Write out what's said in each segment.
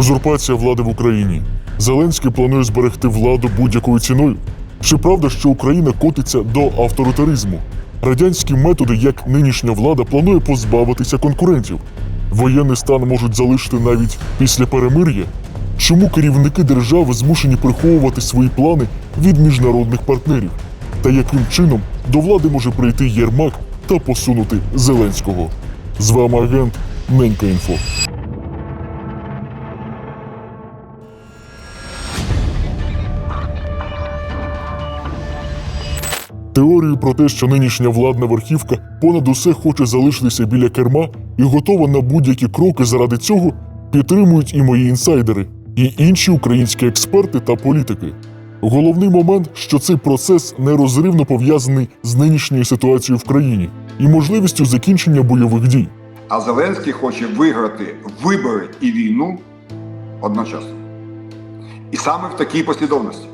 Узурпація влади в Україні. Зеленський планує зберегти владу будь-якою ціною. Чи правда, що Україна котиться до авторитаризму? Радянські методи, як нинішня влада, планує позбавитися конкурентів. Воєнний стан можуть залишити навіть після перемир'я. Чому керівники держави змушені приховувати свої плани від міжнародних партнерів? Та яким чином до влади може прийти Єрмак та посунути Зеленського? З вами агент Ненька Інфо. Теорію про те, що нинішня владна верхівка понад усе хоче залишитися біля керма і готова на будь-які кроки заради цього, підтримують і мої інсайдери, і інші українські експерти та політики. Головний момент, що цей процес нерозривно пов'язаний з нинішньою ситуацією в країні і можливістю закінчення бойових дій. А Зеленський хоче виграти вибори і війну одночасно. І саме в такій послідовності.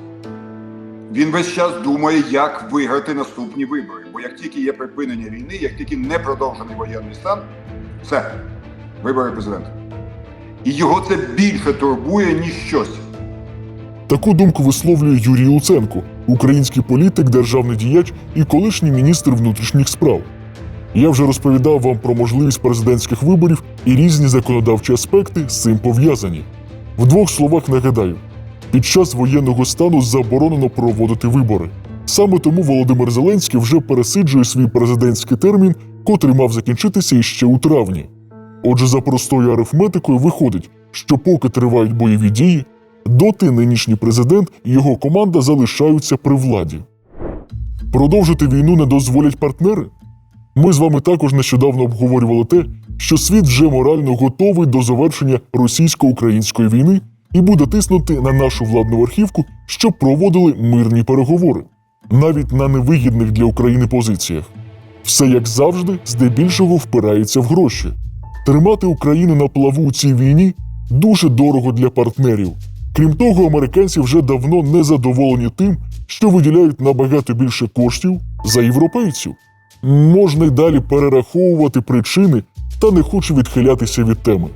Він весь час думає, як виграти наступні вибори. Бо як тільки є припинення війни, як тільки не продовжений воєнний стан, все, вибори президента. І його це більше турбує, ніж щось. Таку думку висловлює Юрій Луценко, український політик, державний діяч і колишній міністр внутрішніх справ. Я вже розповідав вам про можливість президентських виборів і різні законодавчі аспекти з цим пов'язані. В двох словах нагадаю: під час воєнного стану заборонено проводити вибори. Саме тому Володимир Зеленський вже пересиджує свій президентський термін, котрий мав закінчитися іще у травні. Отже, за простою арифметикою виходить, що поки тривають бойові дії, доти нинішній президент і його команда залишаються при владі. Продовжити війну не дозволять партнери. Ми з вами також нещодавно обговорювали те, що світ вже морально готовий до завершення російсько-української війни і буде тиснути на нашу владну верхівку, щоб проводили мирні переговори, навіть на невигідних для України позиціях. Все як завжди, здебільшого впирається в гроші. Тримати Україну на плаву у цій війні дуже дорого для партнерів. Крім того, американці вже давно не задоволені тим, що виділяють набагато більше коштів за європейців. Можна й далі перераховувати причини та не хочу відхилятися від теми.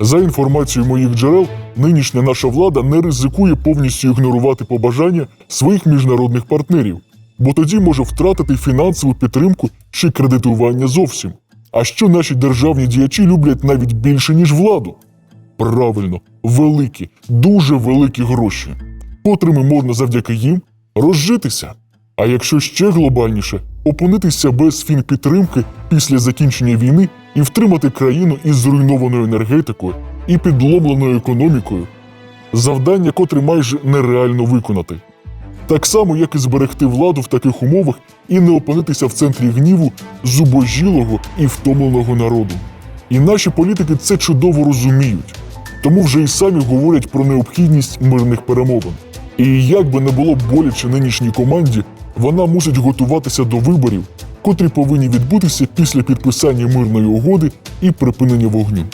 За інформацією моїх джерел, нинішня наша влада не ризикує повністю ігнорувати побажання своїх міжнародних партнерів, бо тоді може втратити фінансову підтримку чи кредитування зовсім. А що наші державні діячі люблять навіть більше, ніж владу? Правильно, великі, дуже великі гроші, котрими можна завдяки їм розжитися. А якщо ще глобальніше, опинитися без фінпідтримки після закінчення війни і втримати країну із зруйнованою енергетикою і підломленою економікою, завдання, котре майже нереально виконати. Так само, як і зберегти владу в таких умовах і не опинитися в центрі гніву зубожілого і втомленого народу. І наші політики це чудово розуміють, тому вже і самі говорять про необхідність мирних перемовин. І як би не було боляче нинішній команді, вона мусить готуватися до виборів, котрі повинні відбутися після підписання мирної угоди і припинення вогню.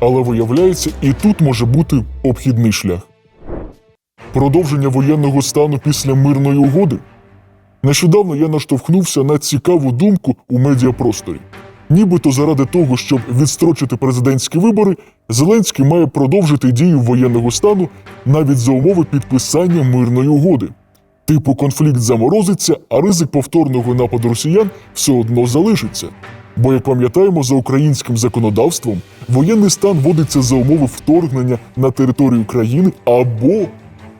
Але виявляється, і тут може бути обхідний шлях. Продовження воєнного стану після мирної угоди. Нещодавно я наштовхнувся на цікаву думку у медіапросторі. Нібито заради того, щоб відстрочити президентські вибори, Зеленський має продовжити дію воєнного стану навіть за умови підписання мирної угоди. Типу конфлікт заморозиться, а ризик повторного нападу росіян все одно залишиться. Бо, як пам'ятаємо, за українським законодавством воєнний стан вводиться за умови вторгнення на територію країни або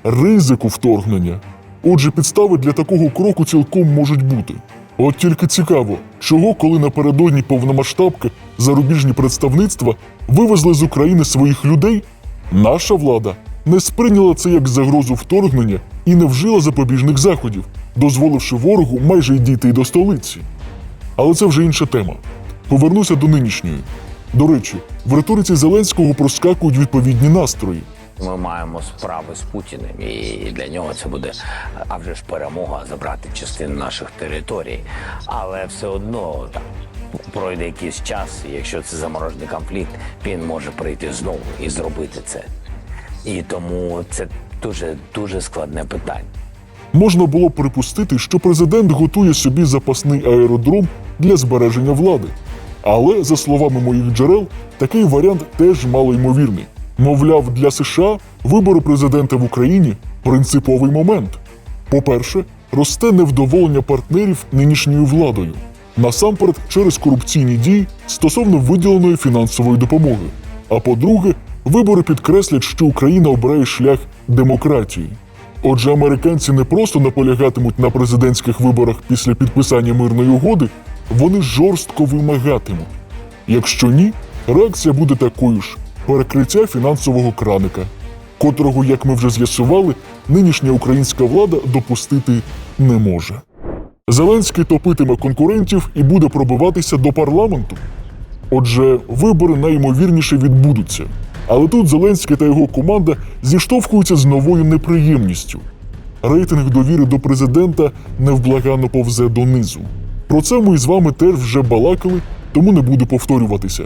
ризику вторгнення. Отже, підстави для такого кроку цілком можуть бути. От тільки цікаво, чого, коли напередодні повномасштабки зарубіжні представництва вивезли з України своїх людей, наша влада не сприйняла це як загрозу вторгнення і не вжила запобіжних заходів, дозволивши ворогу майже й дійти до столиці. Але це вже інша тема. Повернуся до нинішньої. До речі, в риториці Зеленського проскакують відповідні настрої. Ми маємо справи з Путіним, і для нього це буде а вже ж перемога забрати частину наших територій. Але все одно там пройде якийсь час, і якщо це заморожений конфлікт, він може прийти знову і зробити це. І тому це дуже дуже складне питання. Можна було припустити, що президент готує собі запасний аеродром для збереження влади. Але, за словами моїх джерел, такий варіант теж мало ймовірний. Мовляв, для США вибори президента в Україні принциповий момент. По-перше, росте невдоволення партнерів нинішньою владою, насамперед через корупційні дії стосовно виділеної фінансової допомоги. А по-друге, вибори підкреслять, що Україна обирає шлях демократії. Отже, американці не просто наполягатимуть на президентських виборах після підписання мирної угоди, вони жорстко вимагатимуть. Якщо ні, реакція буде такою ж перекриття фінансового краника, котрого, як ми вже з'ясували, нинішня українська влада допустити не може. Зеленський топитиме конкурентів і буде пробиватися до парламенту. Отже, вибори найімовірніше відбудуться. Але тут Зеленський та його команда зіштовхуються з новою неприємністю. Рейтинг довіри до президента невблаганно повзе донизу. Про це ми з вами теж вже балакали, тому не буду повторюватися.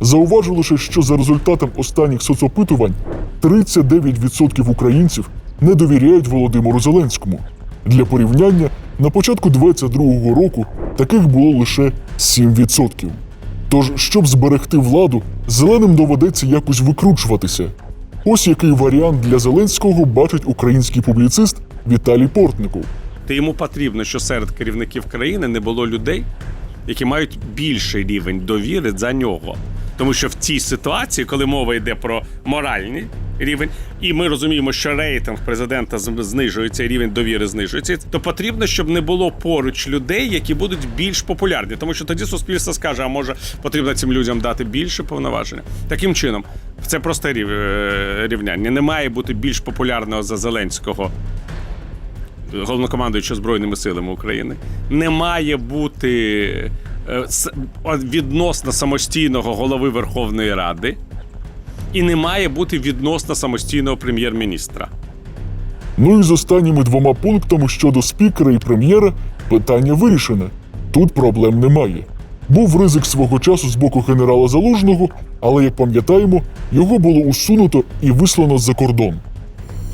Зауважу лише, що за результатом останніх соцопитувань 39% українців не довіряють Володимиру Зеленському. Для порівняння, на початку 2022 року таких було лише 7%. Тож, щоб зберегти владу, зеленим доведеться якось викручуватися. Ось який варіант для Зеленського бачить український публіцист Віталій Портников. Та йому потрібно, що серед керівників країни не було людей, які мають більший рівень довіри за нього. Тому що в цій ситуації, коли мова йде про моральний рівень, і ми розуміємо, що рейтинг президента знижується, рівень довіри знижується, то потрібно, щоб не було поруч людей, які будуть більш популярні, тому що тоді суспільство скаже, а може потрібно цим людям дати більше повноваження. Таким чином, це просто рів- е, рівняння. Не має бути більш популярного за Зеленського головнокомандуючого Збройними силами України, не має бути е, відносно самостійного голови Верховної Ради, і не має бути відносно самостійного прем'єр-міністра. Ну і з останніми двома пунктами щодо спікера і прем'єра питання вирішене. Тут проблем немає. Був ризик свого часу з боку генерала Залужного, але як пам'ятаємо, його було усунуто і вислано за кордон.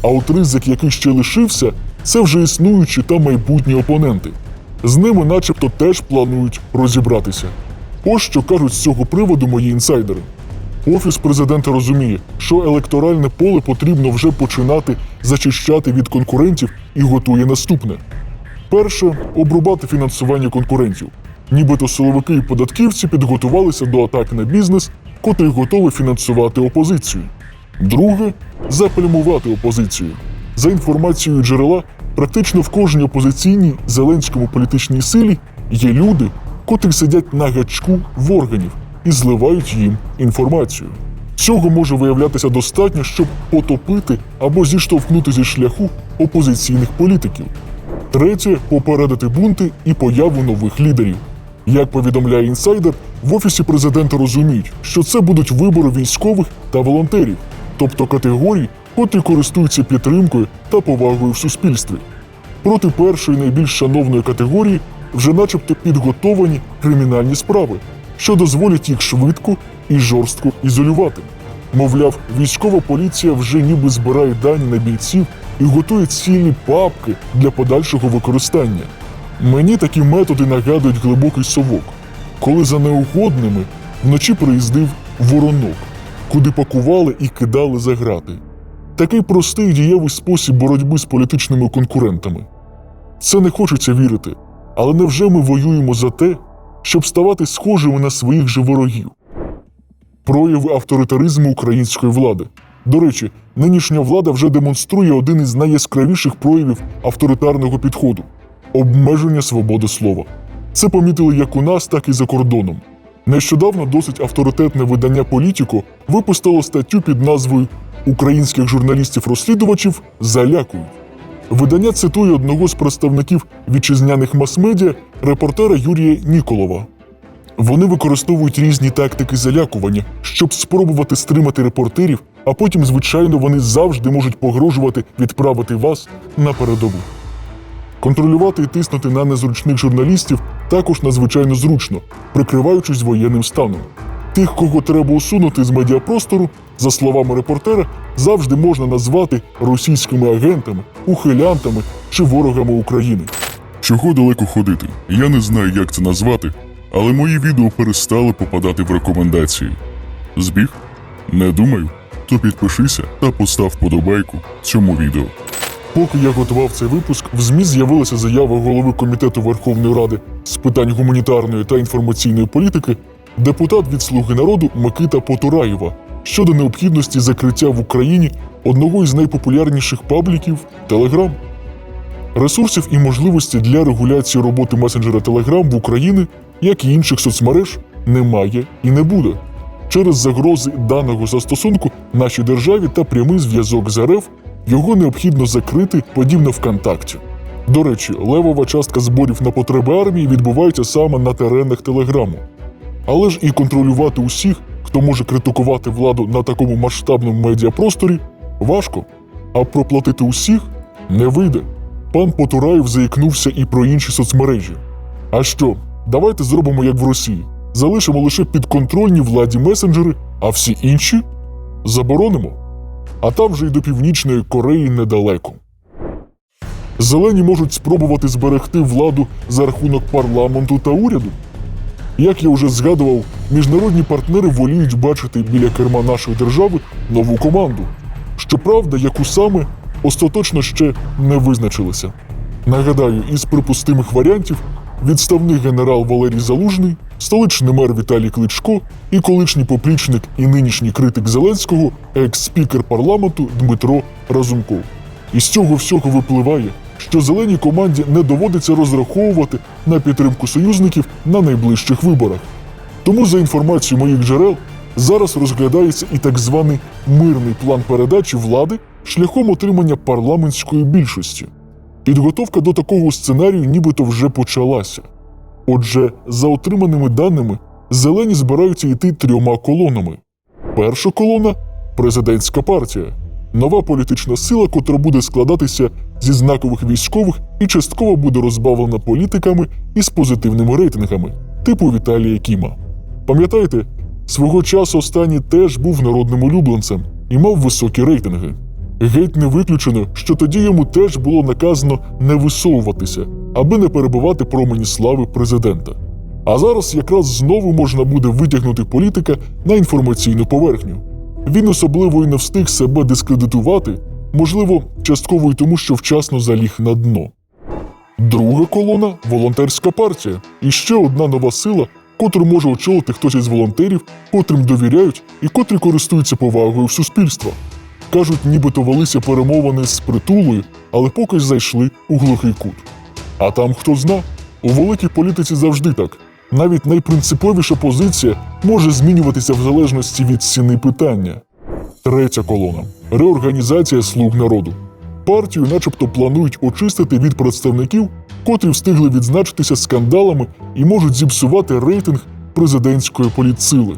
А от ризик, який ще лишився, це вже існуючі та майбутні опоненти. З ними, начебто, теж планують розібратися. Ось що кажуть з цього приводу мої інсайдери. Офіс президента розуміє, що електоральне поле потрібно вже починати зачищати від конкурентів і готує наступне. Перше обрубати фінансування конкурентів. Нібито силовики і податківці підготувалися до атак на бізнес, котрий готовий фінансувати опозицію. Друге заплямувати опозицію. За інформацією джерела, практично в кожній опозиційній зеленському політичній силі є люди, котрі сидять на гачку в органів і зливають їм інформацію. Цього може виявлятися достатньо, щоб потопити або зіштовхнути зі шляху опозиційних політиків. Третє попередити бунти і появу нових лідерів. Як повідомляє інсайдер, в офісі президента розуміють, що це будуть вибори військових та волонтерів, тобто категорій, котрі користуються підтримкою та повагою в суспільстві. Проти першої найбільш шановної категорії вже начебто підготовані кримінальні справи, що дозволять їх швидко і жорстко ізолювати. Мовляв, військова поліція вже ніби збирає дані на бійців і готує цілі папки для подальшого використання. Мені такі методи нагадують глибокий совок, коли за неугодними вночі приїздив воронок, куди пакували і кидали за грати. Такий простий дієвий спосіб боротьби з політичними конкурентами. Це не хочеться вірити, але невже ми воюємо за те, щоб ставати схожими на своїх же ворогів? Прояви авторитаризму української влади. До речі, нинішня влада вже демонструє один із найяскравіших проявів авторитарного підходу обмеження свободи слова. Це помітили як у нас, так і за кордоном. Нещодавно досить авторитетне видання Політіко випустило статтю під назвою Українських журналістів-розслідувачів залякують. Видання цитує одного з представників вітчизняних мас-медіа, репортера Юрія Ніколова. Вони використовують різні тактики залякування, щоб спробувати стримати репортерів, а потім, звичайно, вони завжди можуть погрожувати відправити вас на передову. Контролювати і тиснути на незручних журналістів також надзвичайно зручно, прикриваючись воєнним станом. Тих, кого треба усунути з медіапростору, за словами репортера, завжди можна назвати російськими агентами, ухилянтами чи ворогами України. Чого далеко ходити? Я не знаю, як це назвати, але мої відео перестали попадати в рекомендації. Збіг? Не думаю. то підпишися та постав вподобайку цьому відео. Поки я готував цей випуск, в ЗМІ з'явилася заява голови комітету Верховної Ради з питань гуманітарної та інформаційної політики, депутат від Слуги народу Микита Потураєва щодо необхідності закриття в Україні одного із найпопулярніших пабліків Телеграм. Ресурсів і можливості для регуляції роботи месенджера Telegram в Україні, як і інших соцмереж, немає і не буде. Через загрози даного застосунку нашій державі та прямий зв'язок з РФ його необхідно закрити подібно ВКонтакті. До речі, левова частка зборів на потреби армії відбувається саме на теренах Телеграму. Але ж і контролювати усіх, хто може критикувати владу на такому масштабному медіапросторі, важко. А проплатити усіх не вийде. Пан Потураєв заікнувся і про інші соцмережі. А що, давайте зробимо як в Росії: залишимо лише підконтрольні владі месенджери, а всі інші заборонимо. А там вже й до Північної Кореї недалеко. Зелені можуть спробувати зберегти владу за рахунок парламенту та уряду. Як я вже згадував, міжнародні партнери воліють бачити біля керма нашої держави нову команду. Щоправда, яку саме остаточно ще не визначилися. Нагадаю, із припустимих варіантів відставний генерал Валерій Залужний, столичний мер Віталій Кличко і колишній поплічник і нинішній критик Зеленського, екс-спікер парламенту Дмитро Разумков. Із цього всього випливає, що зеленій команді не доводиться розраховувати на підтримку союзників на найближчих виборах. Тому, за інформацією моїх джерел, зараз розглядається і так званий мирний план передачі влади шляхом отримання парламентської більшості. Підготовка до такого сценарію нібито вже почалася. Отже, за отриманими даними, зелені збираються йти трьома колонами. Перша колона президентська партія, нова політична сила, котра буде складатися зі знакових військових і частково буде розбавлена політиками із позитивними рейтингами, типу Віталія Кіма. Пам'ятаєте, свого часу останній теж був народним улюбленцем і мав високі рейтинги. Геть не виключено, що тоді йому теж було наказано не висовуватися, аби не перебивати промені слави президента. А зараз якраз знову можна буде витягнути політика на інформаційну поверхню. Він особливо і не встиг себе дискредитувати, можливо, частково й тому, що вчасно заліг на дно. Друга колона волонтерська партія, і ще одна нова сила, котру може очолити хтось із волонтерів, котрим довіряють і котрі користуються повагою в суспільства. Кажуть, нібито велися перемовини з притулою, але поки ж зайшли у глухий кут. А там хто зна, у великій політиці завжди так. Навіть найпринциповіша позиція може змінюватися в залежності від ціни питання. Третя колона реорганізація слуг народу. Партію, начебто, планують очистити від представників, котрі встигли відзначитися скандалами і можуть зіпсувати рейтинг президентської політсили.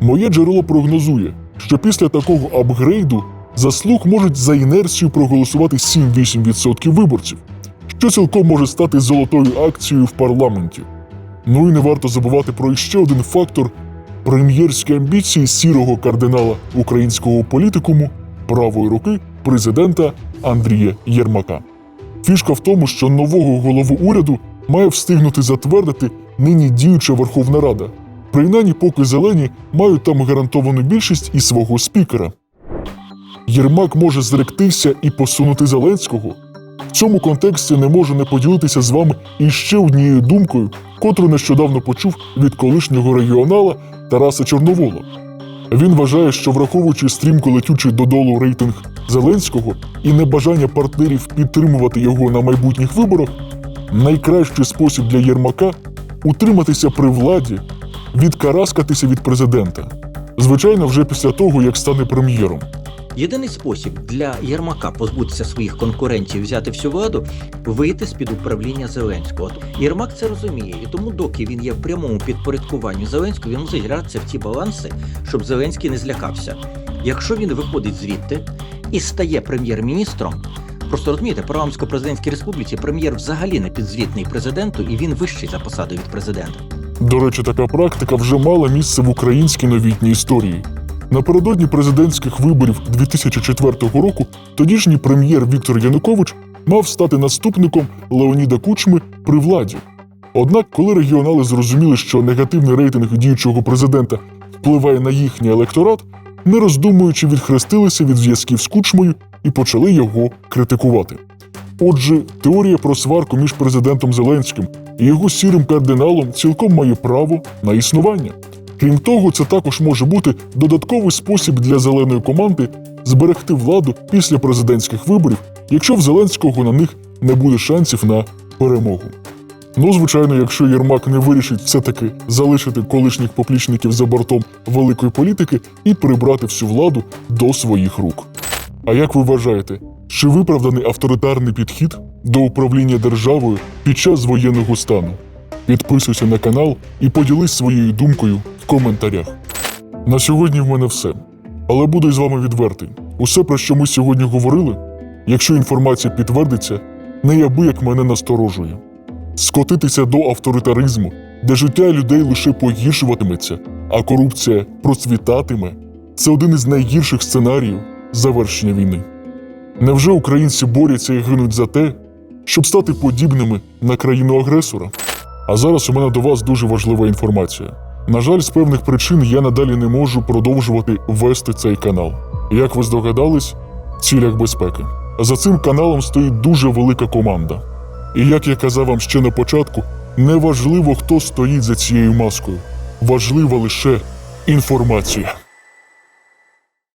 Моє джерело прогнозує, що після такого апгрейду за слуг можуть за інерцією проголосувати 7-8% виборців, що цілком може стати золотою акцією в парламенті. Ну і не варто забувати про іще один фактор прем'єрські амбіції сірого кардинала українського політикуму правої руки президента Андрія Єрмака. Фішка в тому, що нового голову уряду має встигнути затвердити нині діюча Верховна Рада. Принаймні, поки зелені мають там гарантовану більшість і свого спікера. Єрмак може зректися і посунути Зеленського. В цьому контексті не можу не поділитися з вами іще однією думкою, котру нещодавно почув від колишнього регіонала Тараса Чорновола. Він вважає, що враховуючи стрімко летючий додолу рейтинг Зеленського і небажання партнерів підтримувати його на майбутніх виборах, найкращий спосіб для Єрмака утриматися при владі, відкараскатися від президента. Звичайно, вже після того, як стане прем'єром. Єдиний спосіб для Єрмака позбутися своїх конкурентів, взяти всю владу, вийти з під управління Зеленського. Єрмак це розуміє, і тому, доки він є в прямому підпорядкуванні Зеленського, він мусить гратися в ті баланси, щоб Зеленський не злякався. Якщо він виходить звідти і стає прем'єр-міністром, просто розумієте, парламентсько-президентській республіці прем'єр взагалі не підзвітний президенту, і він вищий за посадою від президента. До речі, така практика вже мала місце в українській новітній історії. Напередодні президентських виборів 2004 року тодішній прем'єр Віктор Янукович мав стати наступником Леоніда Кучми при владі. Однак, коли регіонали зрозуміли, що негативний рейтинг діючого президента впливає на їхній електорат, не роздумуючи, відхрестилися від зв'язків з кучмою і почали його критикувати. Отже, теорія про сварку між президентом Зеленським і його сірим кардиналом цілком має право на існування. Крім того, це також може бути додатковий спосіб для зеленої команди зберегти владу після президентських виборів, якщо в Зеленського на них не буде шансів на перемогу. Ну, звичайно, якщо Єрмак не вирішить все-таки залишити колишніх поплічників за бортом великої політики і прибрати всю владу до своїх рук. А як ви вважаєте, чи виправданий авторитарний підхід до управління державою під час воєнного стану? Підписуйся на канал і поділись своєю думкою коментарях. На сьогодні в мене все. Але буду із вами відвертий. Усе, про що ми сьогодні говорили, якщо інформація підтвердиться, неабияк мене насторожує. Скотитися до авторитаризму, де життя людей лише погіршуватиметься, а корупція процвітатиме це один із найгірших сценаріїв завершення війни. Невже українці борються і гинуть за те, щоб стати подібними на країну агресора? А зараз у мене до вас дуже важлива інформація. На жаль, з певних причин я надалі не можу продовжувати вести цей канал. Як ви здогадались, в цілях безпеки. За цим каналом стоїть дуже велика команда. І як я казав вам ще на початку, не важливо, хто стоїть за цією маскою. Важлива лише інформація.